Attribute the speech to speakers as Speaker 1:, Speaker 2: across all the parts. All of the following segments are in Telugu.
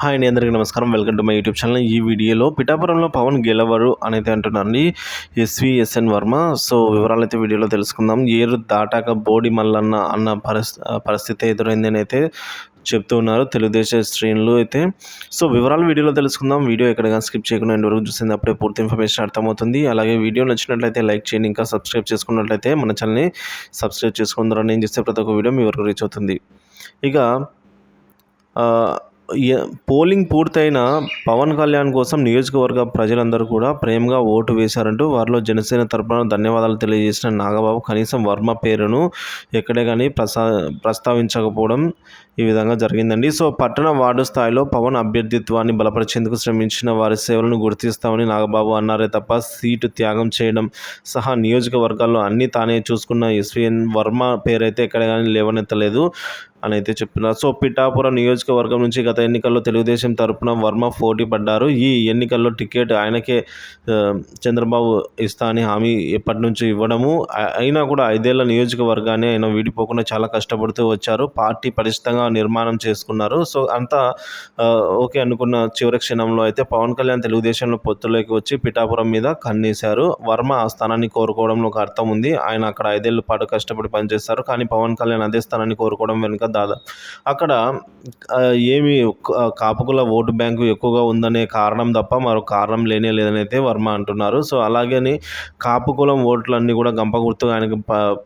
Speaker 1: హాయ్ అండి అందరికీ నమస్కారం. Welcome to my YouTube channel. ఈ వీడియోలో పిఠాపురంలో పవన్ గెలవరు అనేది అంటున్నారండి ఎస్విఎస్ఎన్ వర్మ. సో వివరాలు అయితే వీడియోలో తెలుసుకుందాం. ఏరు దాటాక బోడి మల్లన్న అన్న పరిస్థి పరిస్థితి ఎదురైందని అయితే చెప్తూ ఉన్నారు తెలుగుదేశం శ్రేణులు అయితే. సో వివరాలు వీడియోలో తెలుసుకుందాం. వీడియో ఎక్కడగా స్కిప్ చేయకుండా ఎండ్ వరకు చూసింది అప్పుడే పూర్తి ఇన్ఫర్మేషన్ అర్థమవుతుంది. అలాగే వీడియో నచ్చినట్లయితే లైక్ చేయండి. ఇంకా సబ్స్క్రైబ్ చేసుకున్నట్లయితే మన ఛానల్ని సబ్స్క్రైబ్ చేసుకుందరని నేను చేస్తే ప్రతి ఒక్క వీడియో మీ వరకు రీచ్ అవుతుంది. ఇక పోలింగ్ పూర్తయిన పవన్ కళ్యాణ్ కోసం నియోజకవర్గ ప్రజలందరూ కూడా ప్రేమగా ఓటు వేశారంటూ వారిలో జనసేన తరపున ధన్యవాదాలు తెలియజేసిన నాగబాబు కనీసం వర్మ పేరును ఎక్కడే కానీ ప్రసా ప్రస్తావించకపోవడం ఈ విధంగా జరిగిందండి. సో పట్టణ వార్డు స్థాయిలో పవన్ అభ్యర్థిత్వాన్ని బలపరిచేందుకు శ్రమించిన వారి సేవలను గుర్తిస్తామని నాగబాబు అన్నారే తప్ప సీటు త్యాగం చేయడం సహా నియోజకవర్గాల్లో అన్నీ తానే చూసుకున్న ఎస్విఎన్ వర్మ పేరైతే ఎక్కడ కానీ లేవనెత్తలేదు అని అయితే చెప్తున్నారు. సో పిఠాపురం నియోజకవర్గం నుంచి గత ఎన్నికల్లో తెలుగుదేశం తరపున వర్మ పోటీ పడ్డారు. ఈ ఎన్నికల్లో టికెట్ ఆయనకే చంద్రబాబు ఇస్తా అని హామీ ఎప్పటి నుంచి ఇవ్వడము. అయినా కూడా ఐదేళ్ళ నియోజకవర్గాన్ని ఆయన వీడిపోకుండా చాలా కష్టపడుతూ వచ్చారు. పార్టీ పరిష్టంగా నిర్మాణం చేసుకున్నారు. సో అంతా ఓకే అనుకున్న చివరి క్షణంలో అయితే పవన్ కళ్యాణ్ తెలుగుదేశంలో పొత్తులోకి వచ్చి పిఠాపురం మీద కన్నేశారు. వర్మ ఆ స్థానాన్ని కోరుకోవడంలో ఒక అర్థం ఉంది. ఆయన అక్కడ ఐదేళ్ళ పాటు కష్టపడి పనిచేస్తారు. కానీ పవన్ కళ్యాణ్ అదే స్థానాన్ని కోరుకోవడం వెనుక దాదా. అక్కడ ఏమి కాపుకుల ఓటు బ్యాంకు ఎక్కువగా ఉందనే కారణం తప్ప మరో కారణం లేనే లేదని అయితే వర్మ అంటున్నారు. సో అలాగని కాపుకులం ఓట్లన్నీ కూడా గంప గుర్తుగా ఆయనకు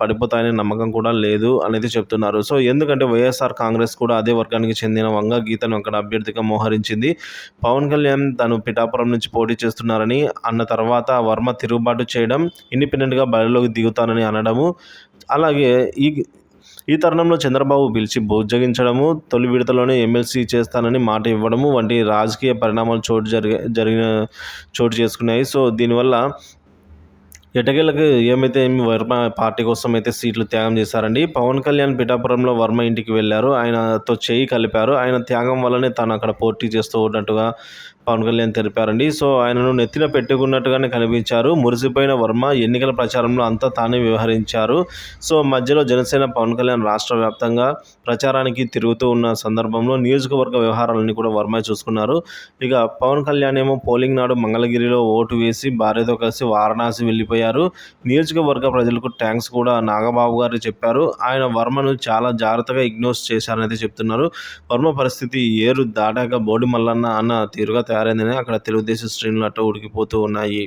Speaker 1: పడిపోతాయనే నమ్మకం కూడా లేదు అనేది చెప్తున్నారు. సో ఎందుకంటే వైఎస్ఆర్ కాంగ్రెస్ కూడా అదే వర్గానికి చెందిన వంగ గీతను అక్కడ అభ్యర్థిగా మోహరించింది. పవన్ కళ్యాణ్ తను పిఠాపురం నుంచి పోటీ చేస్తున్నారని అన్న తర్వాత వర్మ తిరుగుబాటు చేయడం ఇండిపెండెంట్గా బయలులోకి దిగుతానని అనడము అలాగే ఈ ఈ తరుణంలో చంద్రబాబు పిలిచి బుజ్జగించడము తొలి విడతలోనే ఎమ్మెల్సీ చేస్తానని మాట ఇవ్వడము వంటి రాజకీయ పరిణామాలు చోటు జరిగే జరిగిన చోటు చేసుకున్నాయి. సో దీనివల్ల ఎటకేలకు ఏమైతే వర్మ పార్టీ కోసం అయితే సీట్లు త్యాగం చేశారండి? పవన్ కళ్యాణ్ పిఠాపురంలో వర్మ ఇంటికి వెళ్ళారు. ఆయనతో చేయి కలిపారు. ఆయన త్యాగం వల్లనే తాను అక్కడ పోటీ చేస్తూ ఉన్నట్టుగా పవన్ కళ్యాణ్ తెలిపారండి. సో ఆయనను నెత్తిన పెట్టుకున్నట్టుగానే కనిపించారు. మురిసిపోయిన వర్మ ఎన్నికల ప్రచారంలో అంతా తానే వ్యవహరించారు. సో మధ్యలో జనసేన పవన్ కళ్యాణ్ రాష్ట్ర వ్యాప్తంగా ప్రచారానికి తిరుగుతూ ఉన్న సందర్భంలో నియోజకవర్గ వ్యవహారాలన్నీ కూడా వర్మ చూసుకున్నారు. ఇక పవన్ కళ్యాణ్ ఏమో పోలింగ్ నాడు మంగళగిరిలో ఓటు వేసి భార్యతో కలిసి వారణాసి వెళ్ళిపోయారు. నియోజకవర్గ ప్రజలకు ట్యాంక్స్ కూడా నాగబాబు గారు చెప్పారు. ఆయన వర్మను చాలా జాగ్రత్తగా ఇగ్నోస్ చేశారని అయితే చెప్తున్నారు. వర్మ పరిస్థితి ఏరు దాటాక బోడి మల్లన్న అన్న తీరుగా తయారైందని అక్కడ తెలుగుదేశం శ్రేణులు అట్ట ఉడికిపోతూ ఉన్నాయి.